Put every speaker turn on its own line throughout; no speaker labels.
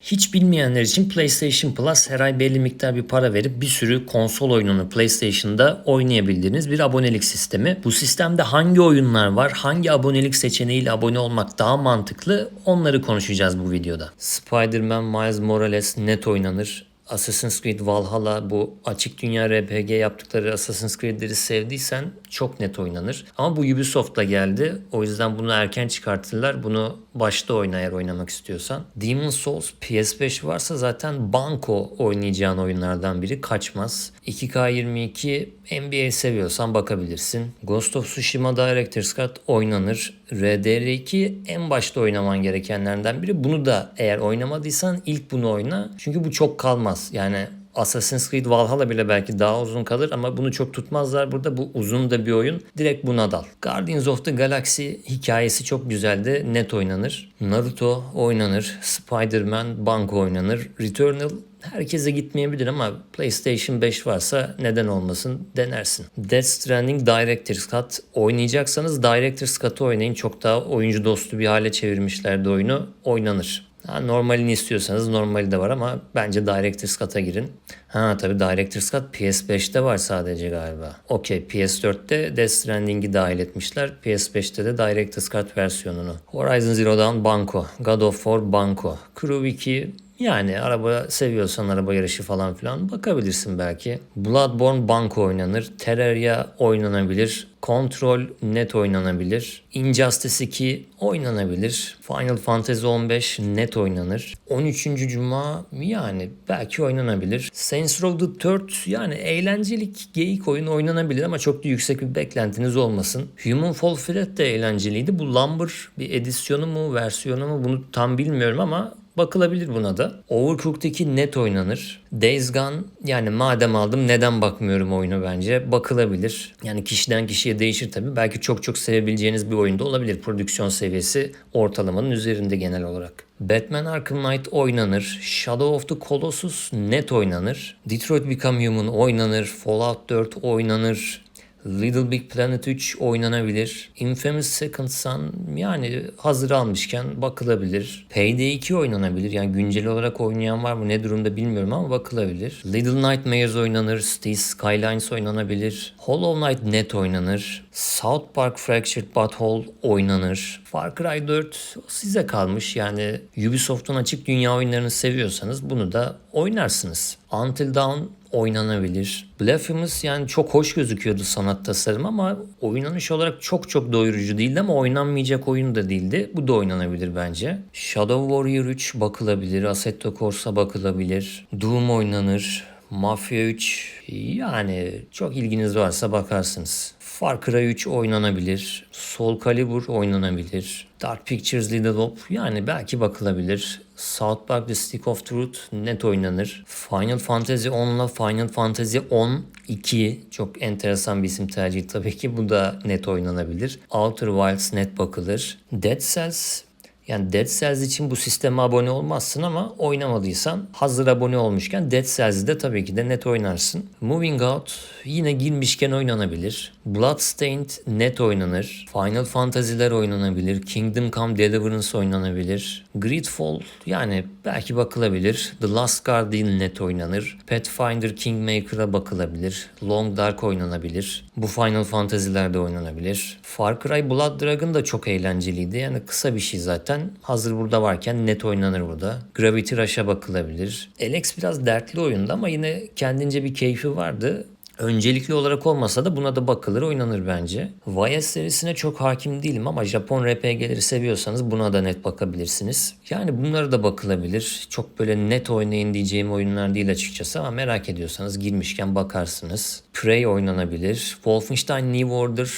Hiç bilmeyenler için PlayStation Plus her ay belli miktar bir para verip bir sürü konsol oyununu PlayStation'da oynayabildiğiniz bir abonelik sistemi. Bu sistemde hangi oyunlar var, hangi abonelik seçeneğiyle abone olmak daha mantıklı onları konuşacağız bu videoda. Spider-Man Miles Morales net oynanır. Assassin's Creed Valhalla bu açık dünya RPG yaptıkları Assassin's Creed'leri sevdiysen çok net oynanır. Ama bu Ubisoft'la geldi. O yüzden bunu erken çıkartırlar. Bunu başta oyna eğer oynamak istiyorsan. Demon's Souls PS5 varsa zaten banko oynayacağın oyunlardan biri kaçmaz. 2K22 NBA seviyorsan bakabilirsin. Ghost of Tsushima Director's Cut oynanır. RDR2 en başta oynaman gerekenlerden biri. Bunu da eğer oynamadıysan ilk bunu oyna. Çünkü bu çok kalmaz. Yani Assassin's Creed Valhalla bile belki daha uzun kalır ama bunu çok tutmazlar burada. Bu uzun da bir oyun. Direkt buna dal. Guardians of the Galaxy hikayesi çok güzeldi. Net oynanır. Naruto oynanır. Spider-Man banko oynanır. Returnal herkese gitmeyebilir ama PlayStation 5 varsa neden olmasın denersin. Death Stranding Director's Cut oynayacaksanız Director's Cut'ı oynayın. Çok daha oyuncu dostu bir hale çevirmişlerdi oyunu. Oynanır. Normalini istiyorsanız normali de var ama bence Director's Cut'a girin. Ha tabi Director's Cut PS5'te var sadece galiba. Okey PS4'te Death Stranding'i dahil etmişler. PS5'te de Director's Cut versiyonunu. Horizon Zero Dawn Banco. God of War Banco. Crew 2 yani araba seviyorsan araba yarışı falan filan bakabilirsin belki. Bloodborne banko oynanır. Terraria oynanabilir. Control net oynanabilir. Injustice 2 oynanabilir. Final Fantasy 15 net oynanır. 13. Cuma yani belki oynanabilir. Saints Row the Third yani eğlencelik geyik oyun oynanabilir ama çok da yüksek bir beklentiniz olmasın. Human Fall Flat de eğlenceliydi. Bu Lumber bir edisyonu mu versiyonu mu bunu tam bilmiyorum ama bakılabilir buna da. Overcooked 2 net oynanır. Days Gone yani madem aldım neden bakmıyorum oyunu bence bakılabilir. Yani kişiden kişiye değişir tabii. Belki çok çok sevebileceğiniz bir oyunda olabilir. Prodüksiyon seviyesi ortalamanın üzerinde genel olarak. Batman Arkham Knight oynanır. Shadow of the Colossus net oynanır. Detroit Become Human oynanır. Fallout 4 oynanır. Little Big Planet 3 oynanabilir. Infamous Second Son yani hazır almışken bakılabilir. Payday 2 oynanabilir. Yani güncel olarak oynayan var mı ne durumda bilmiyorum ama bakılabilir. Little Nightmares oynanır. Cities Skylines oynanabilir. Hollow Knight net oynanır. South Park Fractured Butthole oynanır. Far Cry 4 size kalmış. Yani Ubisoft'un açık dünya oyunlarını seviyorsanız bunu da oynarsınız. Until Dawn oynanabilir. Blasphemous yani çok hoş gözüküyordu sanat tasarımı ama oynanış olarak çok çok doyurucu değildi ama oynanmayacak oyun da değildi. Bu da oynanabilir bence. Shadow Warrior 3 bakılabilir. Assetto Corsa bakılabilir. Doom oynanır. Mafia 3 yani çok ilginiz varsa bakarsınız. Far Cry 3 oynanabilir. Soul Calibur oynanabilir. Dark Pictures Little Hope yani belki bakılabilir. South Park The Stick of Truth net oynanır. Final Fantasy 10 ile Final Fantasy 10 2 çok enteresan bir isim tercihi tabii ki. Bu da net oynanabilir. Outer Wilds net bakılır. Dead Cells yani Dead Cells için bu sisteme abone olmazsın ama oynamadıysan hazır abone olmuşken Dead Cells'i de tabii ki de net oynarsın. Moving Out yine girmişken oynanabilir. Bloodstained net oynanır. Final Fantasy'ler oynanabilir. Kingdom Come Deliverance oynanabilir. Greedfall yani belki bakılabilir. The Last Guardian net oynanır. Pathfinder Kingmaker'a bakılabilir. Long Dark oynanabilir. Bu Final Fantasy'lerde oynanabilir. Far Cry Blood Dragon da çok eğlenceliydi. Yani kısa bir şey zaten. Hazır burada varken net oynanır burada. Gravity Rush'a bakılabilir. Alex biraz dertli oyundu ama yine kendince bir keyfi vardı. Öncelikli olarak olmasa da buna da bakılır oynanır bence. YS serisine çok hakim değilim ama Japon RPG'leri seviyorsanız buna da net bakabilirsiniz. Yani bunlara da bakılabilir. Çok böyle net oynayın diyeceğim oyunlar değil açıkçası ama merak ediyorsanız girmişken bakarsınız. Prey oynanabilir. Wolfenstein New Order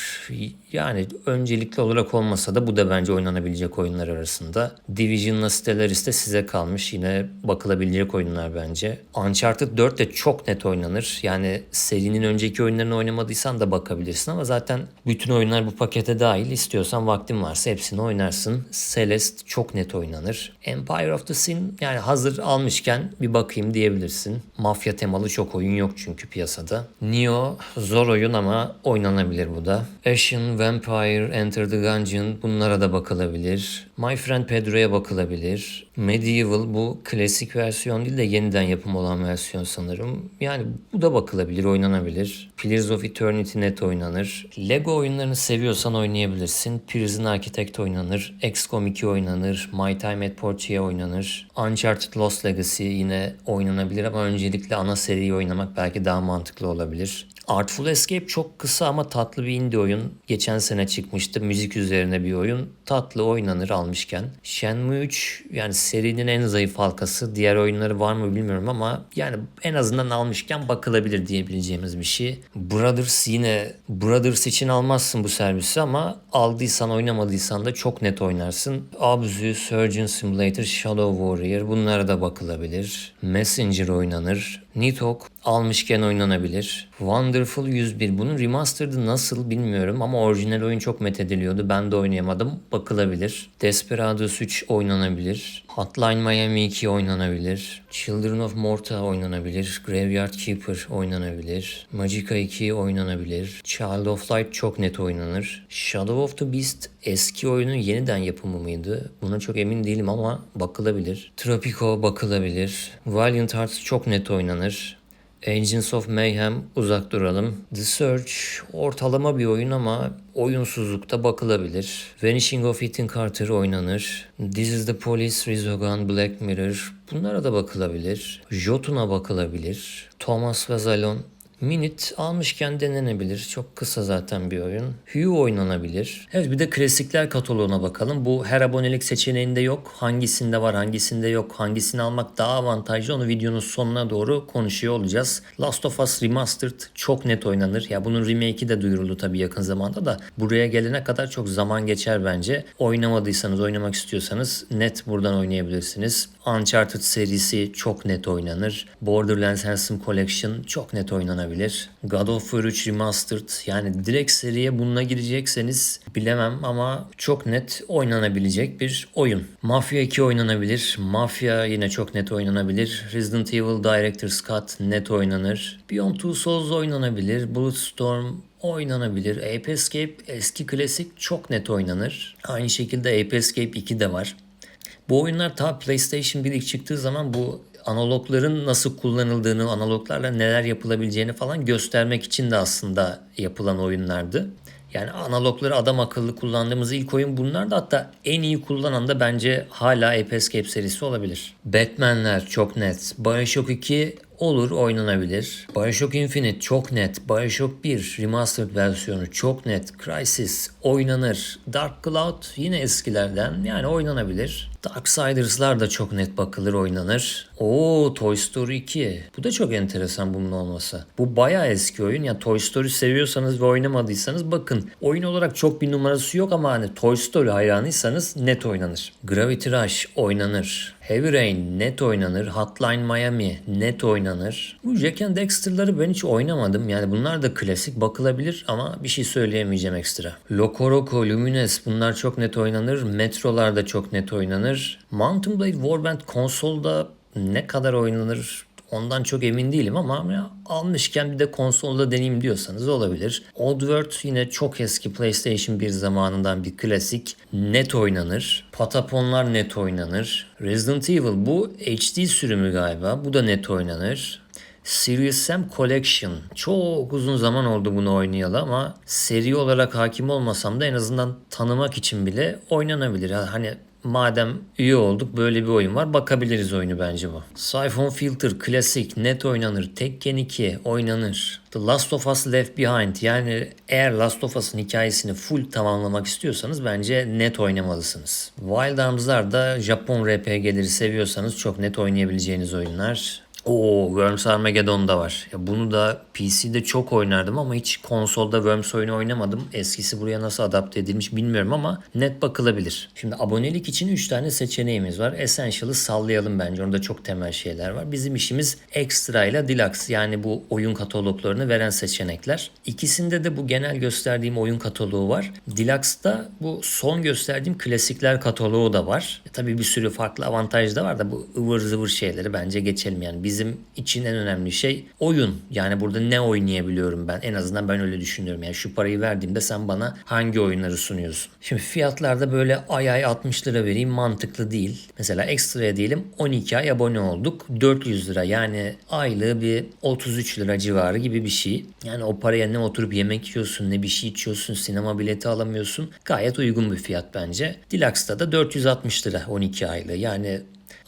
yani öncelikli olarak olmasa da bu da bence oynanabilecek oyunlar arasında. Division'la Stellaris de size kalmış. Yine bakılabilecek oyunlar bence. Uncharted 4 de çok net oynanır. Yani serinin önceki oyunlarını oynamadıysan da bakabilirsin ama zaten bütün oyunlar bu pakete dahil. İstiyorsan vaktin varsa hepsini oynarsın. Celeste çok net oynanır. Empire of the Sin yani hazır almışken bir bakayım diyebilirsin. Mafya temalı çok oyun yok çünkü piyasada. Neo zor oyun ama oynanabilir bu da. Ashen, Vampire, Enter the Gungeon bunlara da bakılabilir. My Friend Pedro'ya bakılabilir. Medieval bu klasik versiyon değil de yeniden yapım olan versiyon sanırım. Yani bu da bakılabilir, oynanabilir. Pillars of Eternity net oynanır. Lego oyunlarını seviyorsan oynayabilirsin. Prison Architect oynanır. XCOM 2 oynanır. My Time at Portia oynanır. Uncharted Lost Legacy yine oynanabilir ama öncelikle ana seriyi oynamak belki daha mantıklı olabilir. Artful Escape çok kısa ama tatlı bir indie oyun. Geçen sene çıkmıştı. Müzik üzerine bir oyun. Tatlı oynanır almışken. Shenmue 3 yani serinin en zayıf halkası. Diğer oyunları var mı bilmiyorum ama yani en azından almışken bakılabilir diyebileceğimiz bir şey. Brothers yine Brothers için almazsın bu servisi ama aldıysan oynamadıysan da çok net oynarsın. Abzu, Surgeon Simulator, Shadow Warrior bunlara da bakılabilir. Messenger oynanır. Nidhogg almışken oynanabilir. Wonderful 101 bunun remastered'ı nasıl bilmiyorum ama orijinal oyun çok methediliyordu. Ben de oynayamadım. Bakılabilir. Desperados 3 oynanabilir. Hotline Miami 2 oynanabilir. Children of Morta oynanabilir. Graveyard Keeper oynanabilir. Magica 2 oynanabilir. Child of Light çok net oynanır. Shadow of the Beast eski oyunun yeniden yapımı mıydı? Buna çok emin değilim ama bakılabilir. Tropico bakılabilir. Valiant Hearts çok net oynanır. Agents of Mayhem uzak duralım. The Search ortalama bir oyun ama oyunsuzlukta bakılabilir. Vanishing of Ethan Carter oynanır. This is the Police, Resogun, Black Mirror bunlara da bakılabilir. Jotun'a bakılabilir. Thomas ve Zalon Minit almışken denenebilir. Çok kısa zaten bir oyun. Hue oynanabilir. Evet bir de klasikler kataloğuna bakalım. Bu her abonelik seçeneğinde yok. Hangisinde var hangisinde yok. Hangisini almak daha avantajlı onu videonun sonuna doğru konuşuyor olacağız. Last of Us Remastered çok net oynanır. Ya bunun remake'i de duyuruldu tabii yakın zamanda da. Buraya gelene kadar çok zaman geçer bence. Oynamadıysanız oynamak istiyorsanız net buradan oynayabilirsiniz. Uncharted serisi çok net oynanır. Borderlands Handsome Collection çok net oynanabilir. God of War 3 Remastered yani direkt seriye bununla girecekseniz bilemem ama çok net oynanabilecek bir oyun. Mafia 2 oynanabilir. Mafia yine çok net oynanabilir. Resident Evil Director's Cut net oynanır. Beyond Two Souls oynanabilir. Bulletstorm oynanabilir. Ape Escape eski klasik çok net oynanır. Aynı şekilde Ape Escape 2 de var. Bu oyunlar ta PlayStation 1 ilk çıktığı zaman bu analogların nasıl kullanıldığını, analoglarla neler yapılabileceğini falan göstermek için de aslında yapılan oyunlardı. Yani analogları adam akıllı kullandığımız ilk oyun bunlar da hatta en iyi kullanan da bence hala Ape Escape serisi olabilir. Batman'ler çok net. Bioshock 2 olur oynanabilir. Bioshock Infinite çok net. Bioshock 1 Remastered versiyonu çok net. Crysis oynanır. Dark Cloud yine eskilerden yani oynanabilir. Darksiders'lar da çok net bakılır oynanır. Oo Toy Story 2. Bu da çok enteresan bunun olması. Bu bayağı eski oyun. Ya Toy Story seviyorsanız ve oynamadıysanız bakın. Oyun olarak çok bir numarası yok ama hani Toy Story hayranıysanız net oynanır. Gravity Rush oynanır. Heavy Rain net oynanır. Hotline Miami net oynanır. Bu Jack and Dexter'ları ben hiç oynamadım. Yani bunlar da klasik bakılabilir ama bir şey söyleyemeyeceğim ekstra. Loco Roco, Lumines bunlar çok net oynanır. Metrolar da çok net oynanır. Mountain Blade Warband konsolda ne kadar oynanır Ondan çok emin değilim ama ya almışken bir de konsolda deneyeyim diyorsanız olabilir. Oddworld yine çok eski PlayStation 1 zamanından bir klasik. Net oynanır. Pataponlar net oynanır. Resident Evil bu HD sürümü galiba. Bu da net oynanır. Serious Sam Collection. Çok uzun zaman oldu bunu oynayalı ama seri olarak hakim olmasam da en azından tanımak için bile oynanabilir. Hani Madem üye olduk böyle bir oyun var bakabiliriz oyunu bence bu. Siphon Filter klasik net oynanır. Tekken 2 oynanır. The Last of Us Left Behind yani eğer Last of Us'ın hikayesini full tamamlamak istiyorsanız bence net oynamalısınız. Wild Arms'lar da Japon RPG'leri seviyorsanız çok net oynayabileceğiniz oyunlar. Oo Worms Armageddon da var. Ya bunu da PC'de çok oynardım ama hiç konsolda Worms oyunu oynamadım. Eskisi buraya nasıl adapte edilmiş bilmiyorum ama net bakılabilir. Şimdi abonelik için 3 tane seçeneğimiz var. Essential'ı sallayalım bence. Orada çok temel şeyler var. Bizim işimiz Extra ile Deluxe yani bu oyun kataloglarını veren seçenekler. İkisinde de bu genel gösterdiğim oyun kataloğu var. Deluxe'da bu son gösterdiğim klasikler kataloğu da var. E, tabii bir sürü farklı avantaj da var da bu ıvır zıvır şeyleri bence geçelim yani bizim için en önemli şey oyun. Yani burada ne oynayabiliyorum ben? En azından ben öyle düşünüyorum. Yani şu parayı verdiğimde sen bana hangi oyunları sunuyorsun? Şimdi fiyatlarda böyle ay ay 60 lira vereyim mantıklı değil. Mesela ekstraya diyelim 12 ay abone olduk. 400 lira yani aylığı bir 33 lira civarı gibi bir şey. Yani o paraya ne oturup yemek yiyorsun ne bir şey içiyorsun sinema bileti alamıyorsun. Gayet uygun bir fiyat bence. Deluxe'da da 460 lira 12 aylığı yani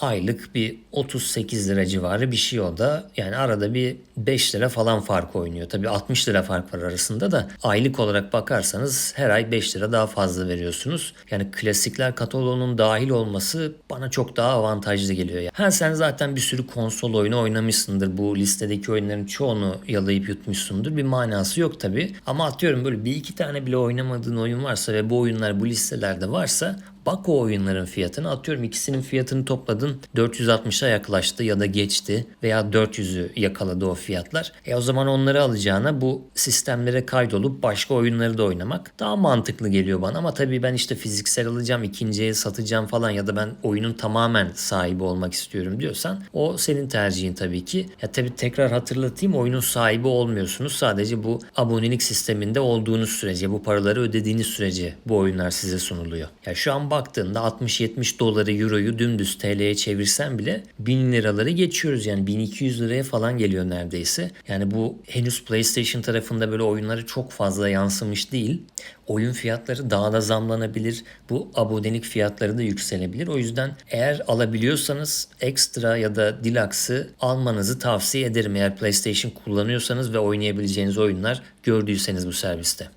aylık bir 38 lira civarı bir şey o da. Yani arada bir 5 lira falan fark oynuyor. Tabii 60 lira fark var arasında da aylık olarak bakarsanız her ay 5 lira daha fazla veriyorsunuz. Yani klasikler kataloğunun dahil olması bana çok daha avantajlı geliyor. Yani. Ha sen zaten bir sürü konsol oyunu oynamışsındır. Bu listedeki oyunların çoğunu yalayıp yutmuşsundur. Bir manası yok tabii. Ama atıyorum böyle bir iki tane bile oynamadığın oyun varsa ve bu oyunlar bu listelerde varsa Bak o oyunların fiyatını atıyorum ikisinin fiyatını topladın 460'a yaklaştı ya da geçti veya 400'ü yakaladı o fiyatlar. E o zaman onları alacağına bu sistemlere kaydolup başka oyunları da oynamak daha mantıklı geliyor bana. Ama tabii ben işte fiziksel alacağım ikinciye satacağım falan ya da ben oyunun tamamen sahibi olmak istiyorum diyorsan o senin tercihin tabii ki. Ya tabii tekrar hatırlatayım oyunun sahibi olmuyorsunuz. Sadece bu abonelik sisteminde olduğunuz sürece bu paraları ödediğiniz sürece bu oyunlar size sunuluyor. Ya şu an baktığında 60-70 doları euroyu dümdüz TL'ye çevirsen bile 1000 liraları geçiyoruz yani 1200 liraya falan geliyor neredeyse. Yani bu henüz PlayStation tarafında böyle oyunları çok fazla yansımış değil. Oyun fiyatları daha da zamlanabilir. Bu abonelik fiyatları da yükselebilir. O yüzden eğer alabiliyorsanız ekstra ya da deluxe'ı almanızı tavsiye ederim. Eğer PlayStation kullanıyorsanız ve oynayabileceğiniz oyunlar gördüyseniz bu serviste.